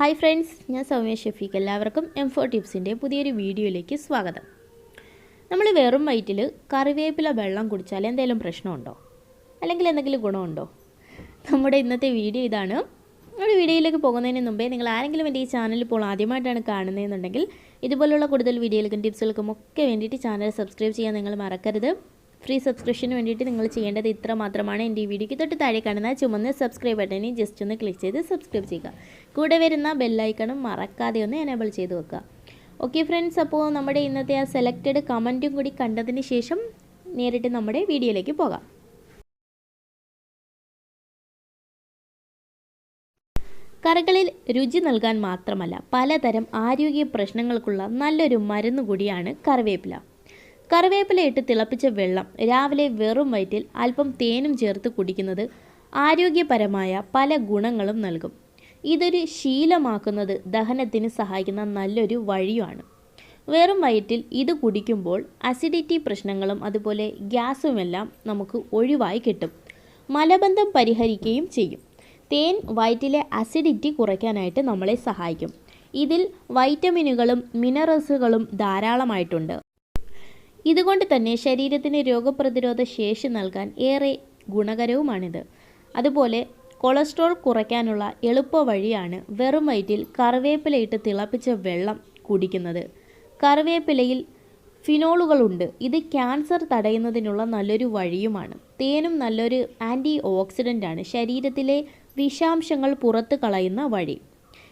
Hi friends ഞാൻ സൗമ്യ ഷഫീഖ്. എല്ലാവർക്കും M four ടിപ്സിന്റെ പുതിയൊരു വീഡിയോയിലേക്ക് സ്വാഗതം. നമ്മൾ വെറും വയറ്റിൽ കറിവേപ്പില വെള്ളം കുടിച്ചാൽ എന്തെങ്കിലും പ്രശ്നമുണ്ടോ? അല്ലെങ്കിൽ എന്തെങ്കിലും ഗുണമുണ്ടോ? നമ്മുടെ ഇന്നത്തെ വീഡിയോ ഇതാണ്. നമ്മുടെ വീഡിയോയിലേക്ക് പോകുന്നതിന് മുമ്പേ നിങ്ങൾ ആരെങ്കിലും എന്റെ ഈ ചാനൽ ഇപ്പോൾ ആദ്യമായിട്ടാണ് കാണുന്നതെന്നുണ്ടെങ്കിൽ ഇതുപോലുള്ള കൂടുതൽ വീഡിയോകൾക്കും ടിപ്സുകൾക്കും ഒക്കെ വേണ്ടിയിട്ട് ചാനൽ സബ്സ്ക്രൈബ് ചെയ്യാൻ നിങ്ങൾ മറക്കരുത്. ഫ്രീ സബ്സ്ക്രിപ്ഷന് വേണ്ടിയിട്ട് നിങ്ങൾ ചെയ്യേണ്ടത് ഇത്ര മാത്രമാണ്. എന്റെ ഈ വീഡിയോയ്ക്ക് തൊട്ട് താഴെ കാണുന്ന ചുമന്ന് സബ്സ്ക്രൈബ് ബട്ടണിൽ ജസ്റ്റ് ഒന്ന് ക്ലിക്ക് ചെയ്ത് സബ്സ്ക്രൈബ് ചെയ്യുക. കൂടെ വരുന്ന ബെല്ലൈക്കണും മറക്കാതെ ഒന്ന് എനേബിൾ ചെയ്ത് വെക്കുക. ഓക്കെ ഫ്രണ്ട്സ് അപ്പോൾ നമ്മുടെ ഇന്നത്തെ ആ സെലക്റ്റഡ് കമന്റും കൂടി കണ്ടതിന് ശേഷം നേരിട്ട് നമ്മുടെ വീഡിയോയിലേക്ക് പോകാം. കറികളിൽ രുചി നൽകാൻ മാത്രമല്ല പലതരം ആരോഗ്യ പ്രശ്നങ്ങൾക്കുള്ള നല്ലൊരു മരുന്ന് കൂടിയാണ് കറിവേപ്പില. കറിവേപ്പില ഇട്ട് തിളപ്പിച്ച വെള്ളം രാവിലെ വെറും വയറ്റിൽ അല്പം തേനും ചേർത്ത് കുടിക്കുന്നത് ആരോഗ്യപരമായ പല ഗുണങ്ങളും നൽകും. ഇതൊരു ശീലമാക്കുന്നത് ദഹനത്തിന് സഹായിക്കുന്ന നല്ലൊരു വഴിയുമാണ്. വെറും വയറ്റിൽ ഇത് കുടിക്കുമ്പോൾ അസിഡിറ്റി പ്രശ്നങ്ങളും അതുപോലെ ഗ്യാസുമെല്ലാം നമുക്ക് ഒഴിവായി കിട്ടും. മലബന്ധം പരിഹരിക്കുകയും ചെയ്യും. തേൻ വയറ്റിലെ അസിഡിറ്റി കുറയ്ക്കാനായിട്ട് നമ്മളെ സഹായിക്കും. ഇതിൽ വൈറ്റമിനുകളും മിനറൽസുകളും ധാരാളമായിട്ടുണ്ട്. ഇതുകൊണ്ട് തന്നെ ശരീരത്തിന് രോഗപ്രതിരോധ ശേഷി നൽകാൻ ഏറെ ഗുണകരവുമാണിത്. അതുപോലെ കൊളസ്ട്രോൾ കുറയ്ക്കാനുള്ള എളുപ്പ വഴിയാണ് വെറും വയറ്റിൽ കറിവേപ്പിലയിട്ട് തിളപ്പിച്ച വെള്ളം കുടിക്കുന്നത്. കറിവേപ്പിലയിൽ ഫിനോളുകളുണ്ട്. ഇത് ക്യാൻസർ തടയുന്നതിനുള്ള നല്ലൊരു വഴിയുമാണ്. തേനും നല്ലൊരു ആന്റി ആണ് ശരീരത്തിലെ വിഷാംശങ്ങൾ പുറത്ത് കളയുന്ന വഴി.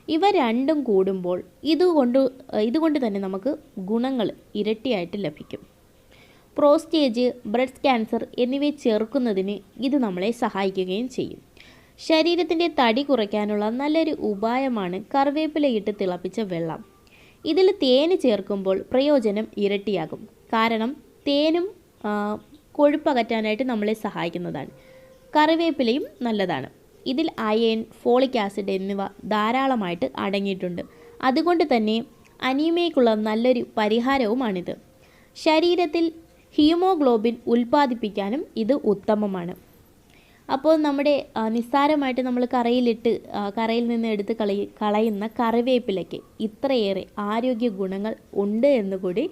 ഇവ രണ്ടും കൂടുമ്പോൾ ഇതുകൊണ്ട് ഇതുകൊണ്ട് തന്നെ നമുക്ക് ഗുണങ്ങൾ ഇരട്ടിയായിട്ട് ലഭിക്കും. പ്രോസ്റ്റേജ് ബ്രസ്റ്റ് ക്യാൻസർ എന്നിവയെ ചെറുക്കുന്നതിന് ഇത് നമ്മളെ സഹായിക്കുകയും ചെയ്യും. ശരീരത്തിന്റെ തടി കുറയ്ക്കാനുള്ള നല്ലൊരു ഉപായമാണ് കറിവേപ്പിലയിട്ട് തിളപ്പിച്ച വെള്ളം. ഇതിൽ തേന് ചേർക്കുമ്പോൾ പ്രയോജനം ഇരട്ടിയാകും. കാരണം തേനും കൊഴുപ്പകറ്റാനായിട്ട് നമ്മളെ സഹായിക്കുന്നതാണ്. കറിവേപ്പിലയും നല്ലതാണ്. ഇതിൽ അയൺ ഫോളിക് ആസിഡ് എന്നിവ ധാരാളമായിട്ട് അടങ്ങിയിട്ടുണ്ട്. അതുകൊണ്ട് തന്നെ അനീമയ്ക്കുള്ള നല്ലൊരു പരിഹാരവുമാണിത്. ശരീരത്തിൽ ഹീമോഗ്ലോബിൻ ഉൽപ്പാദിപ്പിക്കാനും ഇത് ഉത്തമമാണ്. അപ്പോൾ നമ്മുടെ നിസ്സാരമായിട്ട് നമ്മൾ കറയിലിട്ട് കറയിൽ നിന്ന് എടുത്ത് കളി കളയുന്ന കറിവേപ്പിലയ്ക്ക് ഇത്രയേറെ ആരോഗ്യ ഗുണങ്ങൾ ഉണ്ട് എന്ന് കൂടി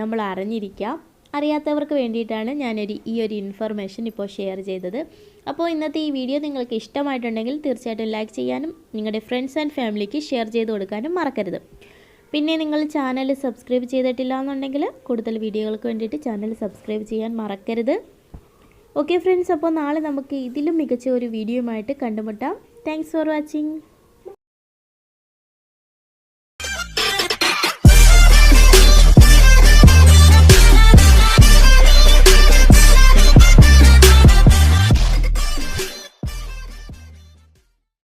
നമ്മൾ അറിഞ്ഞിരിക്കാം. അറിയാത്തവർക്ക് വേണ്ടിയിട്ടാണ് ഞാനൊരു ഈ ഒരു ഇൻഫർമേഷൻ ഇപ്പോൾ ഷെയർ ചെയ്തത്. അപ്പോൾ ഇന്നത്തെ ഈ വീഡിയോ നിങ്ങൾക്ക് ഇഷ്ടമായിട്ടുണ്ടെങ്കിൽ തീർച്ചയായിട്ടും ലൈക്ക് ചെയ്യാനും നിങ്ങളുടെ ഫ്രണ്ട്സ് ആൻഡ് ഫാമിലിക്ക് ഷെയർ ചെയ്ത് കൊടുക്കാനും മറക്കരുത്. പിന്നെ നിങ്ങൾ ചാനൽ സബ്സ്ക്രൈബ് ചെയ്തിട്ടില്ല എന്നുണ്ടെങ്കിൽ കൂടുതൽ വീഡിയോകൾക്ക് വേണ്ടിയിട്ട് ചാനൽ സബ്സ്ക്രൈബ് ചെയ്യാൻ മറക്കരുത്. ഓക്കെ ഫ്രണ്ട്സ് അപ്പോൾ നാളെ നമുക്ക് ഇതിലും മികച്ച ഒരു വീഡിയോയുമായിട്ട് കണ്ടുമുട്ടാം. Thanks for watching